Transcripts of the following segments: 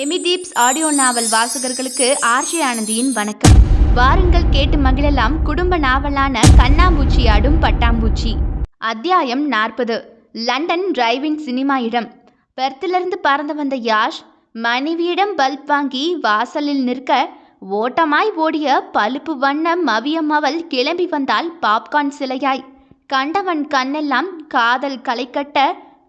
எமிதீப்ஸ் audio நாவல் வாசகர்களுக்கு RJ ஆனந்தியின் வணக்கம். வாருங்கள் கேட்டு மகிழலாம் குடும்ப நாவலான கண்ணாம்பூச்சி ஆடும் பட்டாம்பூச்சி. அத்தியாயம் நாற்பது. லண்டன் டிரைவிங் சினிமா இடம். பெர்த்திலிருந்து பறந்து வந்த யாஷ் மனைவியிடம் பல்ப் வாங்கி வாசலில் நிற்க ஓட்டமாய் ஓடிய பழுப்பு வண்ண மவியம்மவள் கிளம்பி வந்தால் பாப்கார்ன் சிலையாய். கண்டவன் கண்ணெல்லாம் காதல் களைக்கட்ட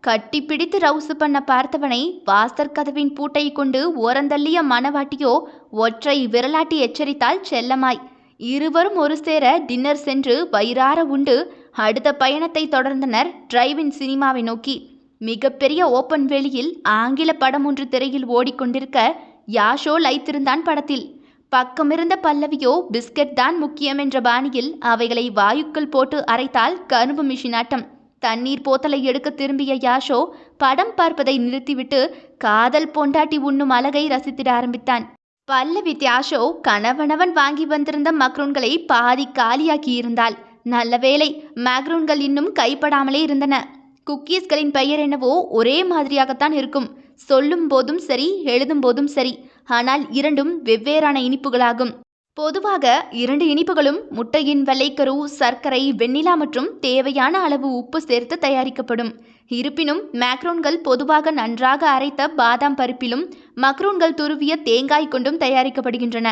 கட்டிப்பிடித்து ரவுசு பண்ண பார்த்தவனை வாசற் கதவின் பூட்டை கொண்டு ஓரந்தள்ளிய மனவாட்டியோ ஒற்றை விரலாட்டி எச்சரித்தாள் செல்லமாய். இருவரும் ஒரு சேர டின்னர் சென்று வயிறார உண்டு அடுத்த பயணத்தை தொடர்ந்தனர் டிரைவின் சினிமாவை நோக்கி. மிகப்பெரிய ஓப்பன் வெளியில் ஆங்கில படம் ஒன்று திரையில் ஓடிக்கொண்டிருக்க யாஷோ லைத்திருந்தான் படத்தில். பக்கமிருந்த பல்லவியோ பிஸ்கட் தான் முக்கியம் என்ற பாணியில் அவைகளை வாயுக்கள் போட்டு அரைத்தால் கரும்பு மிஷினாட்டம் தண்ணீர் போத்தலை எடுக்க திரும்பிய யாஷோ படம் பார்ப்பதை நிறுத்திவிட்டு காதல் பொண்டாட்டி உண்ணும் அழகை ரசித்திட ஆரம்பித்தான். பல்லவி தியாஷோ கணவனவன் வாங்கி வந்திருந்த மக்ரூன்களை பாதி காலியாக்கி இருந்தாள். நல்ல வேளை மேக்ரூன்கள் இன்னும் கைப்படாமலே இருந்தன. குக்கீஸ்களின் பெயர் என்னவோ ஒரே மாதிரியாகத்தான் இருக்கும். சொல்லும் போதும் சரி எழுதும் போதும் சரி. ஆனால் இரண்டும் வெவ்வேறான இனிப்புகளாகும். பொதுவாக இரண்டு இனிப்புகளும் முட்டையின் வெள்ளைக்கரு சர்க்கரை வெண்ணிலா மற்றும் தேவையான அளவு உப்பு சேர்த்து தயாரிக்கப்படும். இருப்பினும் மேக்ரோன்கள் பொதுவாக நன்றாக அரைத்த பாதாம் பருப்பிலும் மக்ரூன்கள் துருவிய தேங்காய் கொண்டும் தயாரிக்கப்படுகின்றன.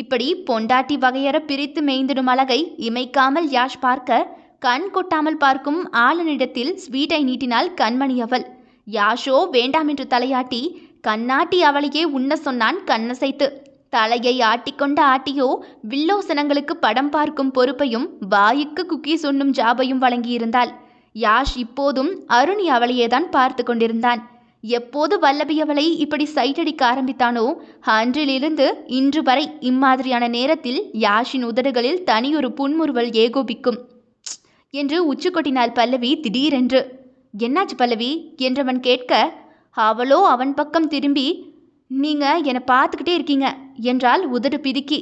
இப்படி பொண்டாட்டி வகையற பிரித்து மேய்ந்திடும் அழகை இமைக்காமல் யாஷ் பார்க்க கண் கொட்டாமல் பார்க்கும் ஆளனிடத்தில் ஸ்வீட்டை நீட்டினாள் கண்மணி அவள். யாஷோ வேண்டாம் என்று தலையாட்டி கண்ணாட்டி அவளையே உண்ண சொன்னான் கண்ணசைத்து. தலையை ஆட்டிக்கொண்ட ஆட்டியோ வில்லோசனங்களுக்கு படம் பார்க்கும் பொறுப்பையும் வாயுக்கு குக்கீஸ் உண்ணும் ஜாபையும் வழங்கியிருந்தாள். யாஷ் இப்போதும் அருணி அவளையேதான் பார்த்து கொண்டிருந்தான். எப்போது வல்லபி அவளை இப்படி சைட்டடிக்க ஆரம்பித்தானோ அன்றிலிருந்து இன்று வரை இம்மாதிரியான நேரத்தில் யாஷின் உதடுகளில் தனியொரு புன்முறுவல் ஏகோபிக்கும். என்று உச்சு கொட்டினாள் பல்லவி திடீரென்று. என்னாச்சு பல்லவி? என்றவன் கேட்க அவளோ அவன் பக்கம் திரும்பி நீங்க என்னை பார்த்துக்கிட்டே இருக்கீங்க என்றால் உதடு பிதுக்கி.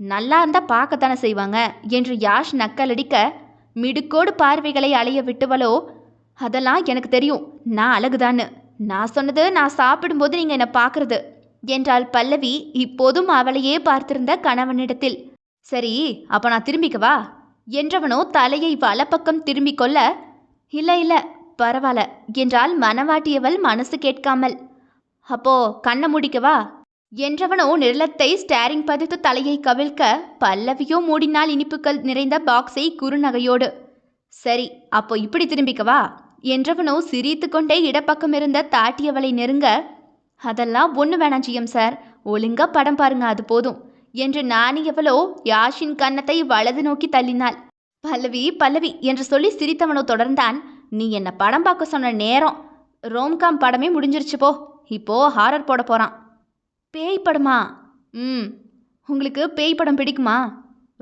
நல்லா இருந்தா பார்க்கத்தானே செய்வாங்க என்று யாஷ் நக்கலடிக்க மிடுக்கோடு பார்வைகளை அலைய விட்டுவளோ? அதெல்லாம் எனக்கு தெரியும். நான் அழகுதான்னு. நான் சொன்னது நான் சாப்பிடும்போது நீங்க என்னை பார்க்கறது என்றாள் பல்லவி இப்போதும் அவளையே பார்த்திருந்த கணவனிடத்தில். சரி அப்போ நான் திரும்பிக்கவா என்றவனோ தலையை வலப்பக்கம் திரும்பிக் கொள்ள இல்லை இல்லை பரவாயில்ல என்றால் மனவாட்டியவள் மனசு கேட்காமல். அப்போ கண்ணை முடிக்கவா என்றவனோ நிழலத்தை ஸ்டேரிங் பதித்து தலையை கவிழ்க்க பல்லவியோ மூடினால் இனிப்புகள் நிறைந்த பாக்ஸை குறுநகையோடு. சரி அப்போ இப்படி திரும்பிக்கவா என்றவனோ சிரித்து கொண்டே இடப்பக்கம் இருந்த தாட்டியவளை நெருங்க அதெல்லாம் ஒன்று வேணாம் ஜிஎம் சார். ஒழுங்கா படம் பாருங்க அது போதும். என்று நாணியவளோ யாஷின் கன்னத்தை வலது நோக்கி தள்ளினாள். பல்லவி பல்லவி என்று சொல்லி சிரித்தவனோ தொடர்ந்தான். நீ என்னை படம் பார்க்க சொன்ன நேரம். ரோம்காம் படமே முடிஞ்சிருச்சு போ. இப்போ ஹாரர் போட போகிறான் பேய் படமா? ம். உங்களுக்கு பேய் படம் பிடிக்குமா?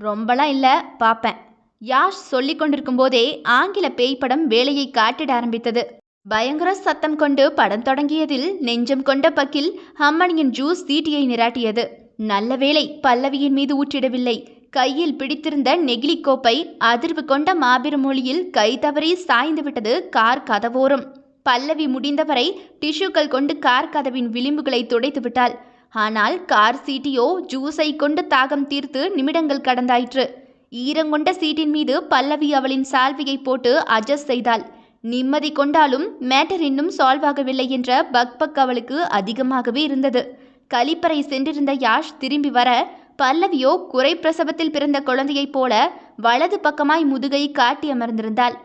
ரொம்பலாம் இல்லை பார்ப்பேன் யாஷ் சொல்லி கொண்டிருக்கும் போதே ஆங்கில பேய் படம் வேலையை காட்டிட ஆரம்பித்தது. பயங்கர சத்தம் கொண்டு படம் தொடங்கியதில் நெஞ்சம் கொண்ட பக்கில் அம்மணியின் ஜூஸ் தீட்டியை நிராட்டியது. நல்ல வேளை பல்லவியின் மீது ஊற்றிடவில்லை. கையில் பிடித்திருந்த நெகிழி கோப்பை அதிர்வு கொண்ட மாபெரும் மொழியில் கை தவறி சாய்ந்து விட்டது கார் கதவோரம். பல்லவி முடிந்தவரை டிஷ்யூக்கள் கொண்டு கார் கதவின் விளிம்புகளை துடைத்து விட்டாள். ஆனால் கார் சீட்டியோ ஜூஸை கொண்டு தாகம் தீர்த்து நிமிடங்கள் கடந்தாயிற்று. ஈரங்கொண்ட சீட்டின் மீது பல்லவி அவளின் சால்வியை போட்டு அட்ஜஸ்ட் செய்தாள். நிம்மதி கொண்டாலும் மேட்டர் இன்னும் சால்வ் ஆகவில்லை என்ற பக் பக் அவளுக்கு அதிகமாகவே இருந்தது. கழிப்பறை சென்றிருந்த யாஷ் திரும்பி வர பல்லவியோ குறை பிரசவத்தில் பிறந்த குழந்தையைப் போல வலது பக்கமாய் முதுகை காட்டி அமர்ந்திருந்தாள்.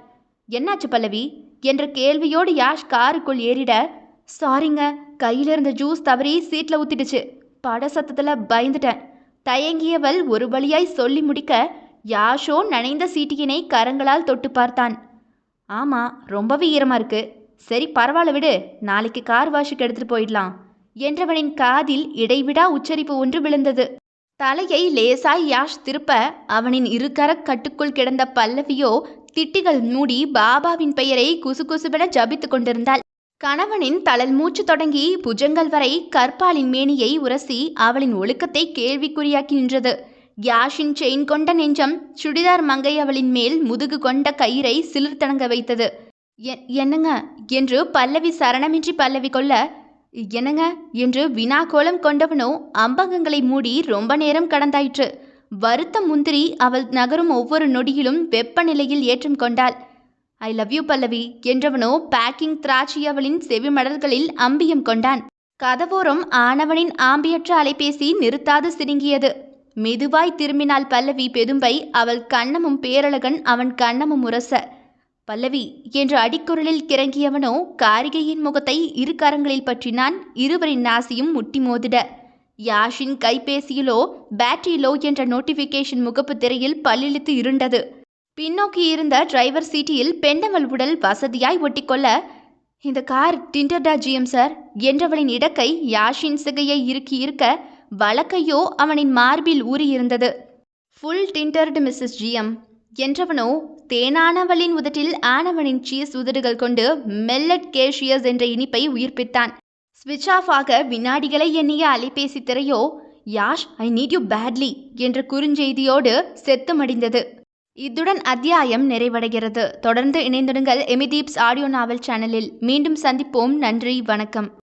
என்னாச்சு பல்லவி? என்ற கேள்வியோடு யாஷ் காருக்குள் ஏறிட சாரிங்க கையில இருந்த ஜூஸ் தவறி சீட்ல ஊத்திடுச்சு. பட சத்தத்துல பயந்துட்டேன். தயங்கியவள் ஒரு வழியாய் சொல்லி முடிக்க யாஷோ நனைந்த சீட்டியினை கரங்களால் தொட்டு பார்த்தான். ஆமா ரொம்பவே ஈரமா இருக்கு. சரி பரவாயில்ல விடு. நாளைக்கு கார் வாஷுக்கு எடுத்துட்டு போயிடலாம். என்றவனின் காதில் இடைவிடா உச்சரிப்பு ஒன்று விழுந்தது. தலையை லேசாய் யாஷ் திருப்ப அவனின் இருகர கட்டுக்குள் கிடந்த பல்லவியோ திட்டிகள் மூடி பாபாவின் பெயரை குசுகுசுவென ஜபித்துக் கொண்டிருந்தாள். கணவனின் தளல் மூச்சு தொடங்கி புஜங்கள் வரை கற்பாலின் மேனியை உரசி அவளின் ஒழுக்கத்தை கேள்விக்குறியாக்கி நின்றது. யாஷின் செயின் கொண்ட நெஞ்சம் சுடிதார் மங்கை அவளின் மேல் முதுகு கொண்ட கயிறை சிலிர்த்தணங்க வைத்தது. "எ- என்னங்க என்று பல்லவி சரணமின்றி பல்லவி கொள்ள என்னங்க என்று வினா கோலம் கொண்டவனோ அம்பகங்களை மூடி ரொம்ப நேரம் கடந்தாயிற்று. வருத்த முந்திரி அவள் நகரும் ஒவ்வொரு நொடியிலும் வெப்பநிலையில் ஏற்றம் கொண்டாள். ஐ லவ் யூ பல்லவி என்றவனோ பேக்கிங் திராட்சை அவளின் செவிமடல்களில் அம்பியம் கொண்டான். கதவோரம் ஆனவனின் ஆம்பியற்ற அலைபேசி நிறுத்தாது சினுங்கியது. மெதுவாய் திரும்பினாள் பல்லவி பெதும்பை அவள் கண்ணமும் பேரழகன் அவன் கண்ணமும் உரச. பல்லவி என்று அடிக்குரலில் கிறங்கியவனோ காரிகையின் முகத்தை இரு கரங்களில் பற்றினான். இருவரின் நாசியும் முட்டி மோதிட. யாஷின் கைபேசியிலோ பேட்டரியிலோ என்ற நோட்டிஃபிகேஷன் முகப்பு திரையில் பல்லிழித்து இருண்டது. பின்னோக்கி இருந்த டிரைவர் சீட்டில் பெண்டவள் உடல் வசதியாய் ஒட்டிக்கொள்ள இந்த கார் டிண்டர்டா ஜிஎம் சார் என்றவளின் இடக்கை யாஷின் சிகையை இறுக்கி இருக்க வழக்கையோ அவனின் மார்பில் ஊறியிருந்தது. ஃபுல் டிண்டர்டு மிஸ்ஸஸ் ஜிஎம் என்றவனோ தேனானவளின் உதட்டில் ஆனவனின் சீஸ் உதடுகள் கொண்டு மெல்லட் கேஷியஸ் என்ற இனிப்பை உயிர்ப்பித்தான். ஸ்விட்ச் ஆஃப் ஆக வினாடிகளை எண்ணிய அலைபேசி திரையோ Yash I need you badly என்ற குறுஞ்செய்தியோடு செத்து மடிந்தது இத்துடன் அத்தியாயம் நிறைவடைகிறது. தொடர்ந்து இணைந்திடுங்கள் எமிதீப்ஸ் ஆடியோ நாவல் சேனலில். மீண்டும் சந்திப்போம். நன்றி வணக்கம்.